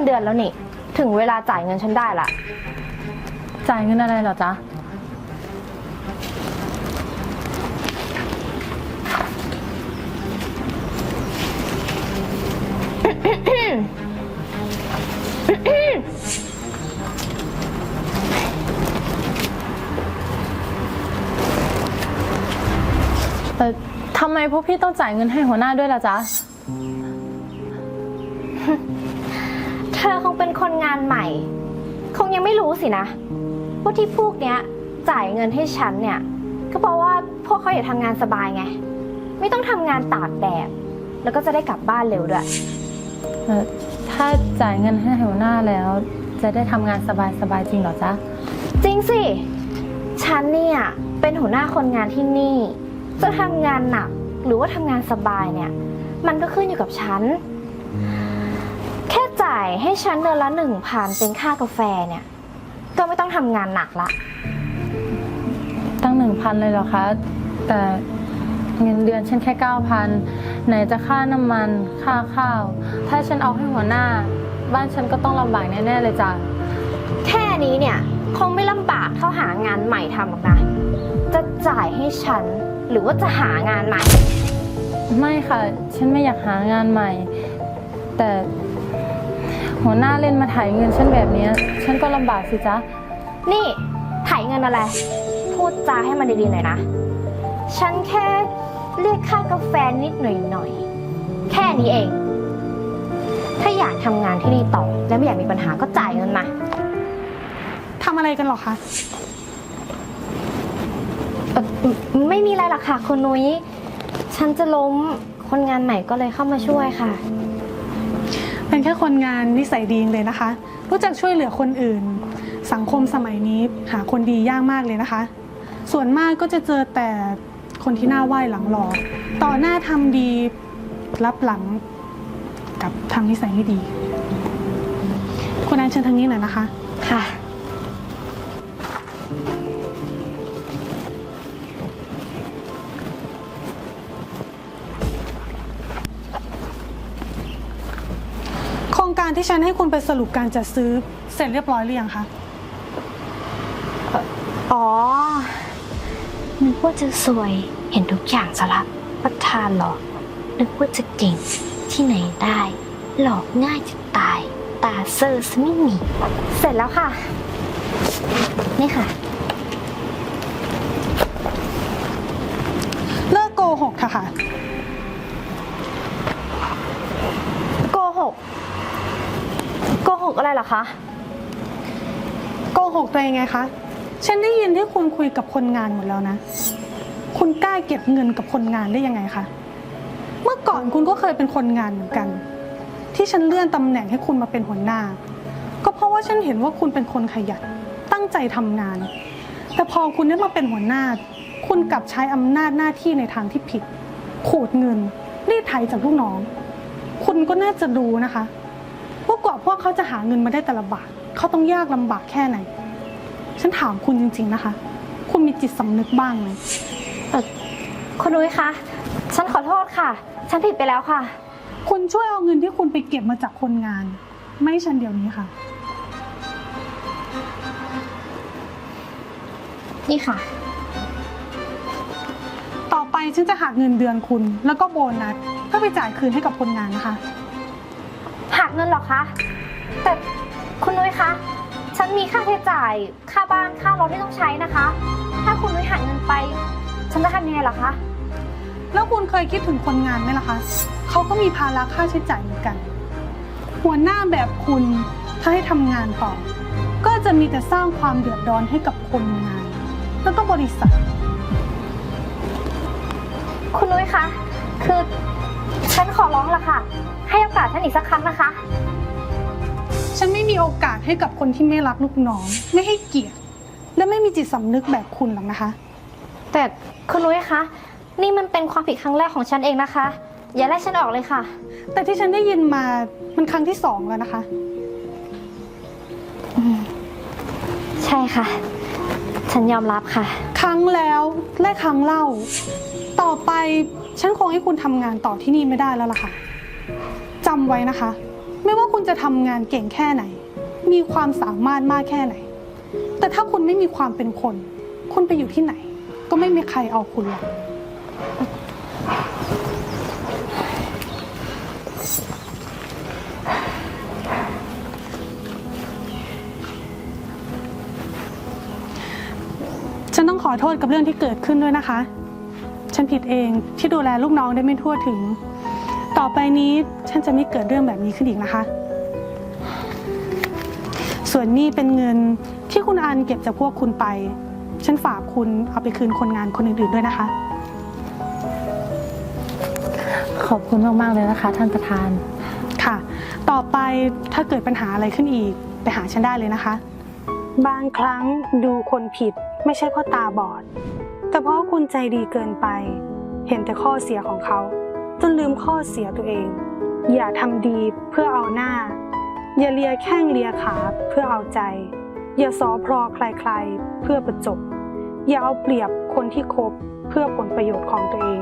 นเดือนแล้วนี่ ถึงเวลาจ่ายเงินฉันได้ละ จ่ายเงินอะไรเหรอจ๊ะ เออทำไมพวกพี่ต้องจ่ายเงินให้หัวหน้าด้วยล่ะจ๊ะ เธอคงเป็นคนงานใหม่ คงยังไม่รู้สินะว่าที่พวกเนี้ยจ่ายเงินให้ฉันเนี่ย ก็เพราะว่าพวกเขาอยากทำงานสบายไง ไม่ต้องทำงานตากแดดแล้วก็จะได้กลับบ้านเร็วด้วย เออถ้าจ่ายเงินให้หัวหน้าแล้ว จะได้ทำงานสบายๆจริงเหรอจ๊ะ จริงสิ ฉันเนี่ยเป็นหัวหน้าคนงานที่นี่ จะทำงานหนักหรือว่าทำงานสบายเนี่ย มันก็ขึ้นอยู่กับฉันแค่จ่ายให้ฉันเดือนละหนึ่งพันเป็นค่ากาแฟเนี่ย ก็ไม่ต้องทำงานหนักละ ตั้งหนึ่งพันเลยเหรอคะ แต่เงินเดือนฉันแค่เก้าพันไหนจะค่าน้ำมันค่าข้าว ถ้าฉันเอาให้หัวหน้า บ้านฉันก็ต้องลำบากแน่ๆเลยจ้ะแค่นี้เนี่ย คงไม่ลำบากเท่าหางานใหม่ทำหรอกนะ จะจ่ายให้ฉันหรือว่าจะหางานใหม่ ไม่ค่ะ ฉันไม่อยากหางานใหม่ แต่ หัวหน้าเล่นมาถ่ายเงินฉันแบบเนี้ยฉันก็ลำบากสิจ๊ะ นี่ถ่ายเงินอะไร พูดจาให้มันดีๆหน่อยนะ ฉันแค่เรียกค่ากาแฟนิดหน่อยๆแค่นี้เอง ถ้าอยากทำงานที่นี่ต่อ และไม่อยากมีปัญหาก็จ่ายเงินมาทำอะไรกันหรอคะเอ่อไม่มีอะไรหรอกค่ะคุณนุ้ย ฉันจะล้มคนงานใหม่ก็เลยเข้ามาช่วยค่ะ เป็นแค่คนงานนิสัยดีเลยนะคะ รู้จักช่วยเหลือคนอื่น สังคมสมัยนี้หาคนดียากมากเลยนะคะ ส่วนมากก็จะเจอแต่คนที่หน้าไหว้หลังหลอกต่อหน้าทำดีรับหลังกับทำนิสัยไม่ดี คุณอันเชิญทางนี้หน่อยนะคะ ค่ะ รงการที่ฉันให้คุณไปสรุปการจัดซื้อเสร็จเรียบร้อยหรือยังคะ อ๋อนึกว่าจะสวยเห็นทุกอย่างซะละประธานหรอกนึกว่าจะเก่งที่ไหนได้ หลอกง่ายจะตาย ตาเซอร์ซะไม่มีเสร็จแล้วค่ะ นี่ค่ะ เลิกโกหกเถอะค่ะ โกหก โกหก อะไรหรอคะ โกหกตัวเองไงคะ ฉันได้ยินที่คุณคุยกับคนงานหมดแล้วนะ คุณกล้าเก็บเงินกับคนงานได้ยังไงคะ เมื่อก่อนคุณก็เคยเป็นคนงานเหมือนกัน ที่ฉันเลื่อนตำแหน่งให้คุณมาเป็นหัวหน้า ก็เพราะว่าฉันเห็นว่าคุณเป็นคนขยัน ตั้งใจทำงาน แต่พอคุณได้มาเป็นหัวหน้า คุณกลับใช้อำนาจหน้าที่ในทางที่ผิด ขูดเงินรีดไถจากลูกน้อง คุณก็น่าจะรู้นะคะ ว่ากว่าพวกเขาจะหาเงินมาได้แต่ละบาทเขาต้องยากลำบากแค่ไหน ฉันถามคุณจริง ๆนะคะ คุณมีจิตสำนึกบ้างไหมเออคุณนุ้ยคะ ฉันขอโทษค่ะ ฉันผิดไปแล้วค่ะ คุณช่วยเอาเงินที่คุณไปเก็บมาจากคนงาน ไม่ให้ฉันเดี๋ยวนี้ค่ะ นี่ค่ะ ต่อไปฉันจะหักเงินเดือนคุณ แล้วก็โบนัสเพื่อไปจ่ายคืนให้กับคนงานนะคะหัก เงินเหรอคะ แต่คุณนุ้ยคะ ฉันมีค่าใช้จ่าย ค่าบ้าน ค่ารถที่ต้องใช้นะคะ ถ้าคุณนุ้ยหักเงินไป ฉันจะทำยังไงล่ะคะ แล้วคุณเคยคิดถึงคนงานไหมล่ะคะ เขาก็มีภาระค่าใช้จ่ายเหมือนกัน หัวหน้าแบบคุณถ้าให้ทำงานต่อ ก็จะมีแต่สร้างความเดือดร้อนให้กับคนงาน แล้วก็บริษัท คุณนุ้ยคะ คือ ฉันขอร้องละค่ะ ให้โอกาสฉันอีกสักครั้งนะคะ ฉันไม่มีโอกาสให้กับคนที่ไม่รักลูกน้อง ไม่ให้เกียรติ และไม่มีจิตสำนึกแบบคุณหรอกนะคะ แต่คุณนุ้ยคะ นี่มันเป็นความผิดครั้งแรกของฉันเองนะคะ อย่าไล่ฉันออกเลยค่ะ แต่ที่ฉันได้ยินมามันครั้งที่สองแล้วนะคะ ใช่ค่ะ ฉันยอมรับค่ะ ครั้งแล้วและครั้งเล่า ต่อไป ฉันคงให้คุณทำงานต่อที่นี่ไม่ได้แล้วล่ะค่ะจำไว้นะคะ ไม่ว่าคุณจะทำงานเก่งแค่ไหน มีความสามารถมากแค่ไหน แต่ถ้าคุณไม่มีความเป็นคน คุณไปอยู่ที่ไหน ก็ไม่มีใครเอาคุณหรอกฉันต้องขอโทษกับเรื่องที่เกิดขึ้นด้วยนะคะ ฉันผิดเอง ที่ดูแลลูกน้องได้ไม่ทั่วถึง ต่อไปนี้ฉันจะไม่เกิดเรื่องแบบนี้ขึ้นอีกนะคะ ส่วนนี้เป็นเงินที่คุณอันเก็บจากพวกคุณไป ฉันฝากคุณเอาไปคืนคนงานคนอื่นๆด้วยนะคะ ขอบคุณมากๆเลยนะคะ ท่านประธานค่ะ ต่อไปถ้าเกิดปัญหาอะไรขึ้นอีก ไปหาฉันได้เลยนะคะ บางครั้งดูคนผิดไม่ใช่เพราะตาบอด แต่เพราะคุณใจดีเกินไป เห็นแต่ข้อเสียของเขา จนลืมข้อเสียตัวเอง อย่าทำดีเพื่อเอาหน้า อย่าเลียแข้งเลียขาเพื่อเอาใจ อย่าสอพรอใครๆ เพื่อประจบ อย่าเอาเปรียบคนที่คบเพื่อผลประโยชน์ของตัวเอง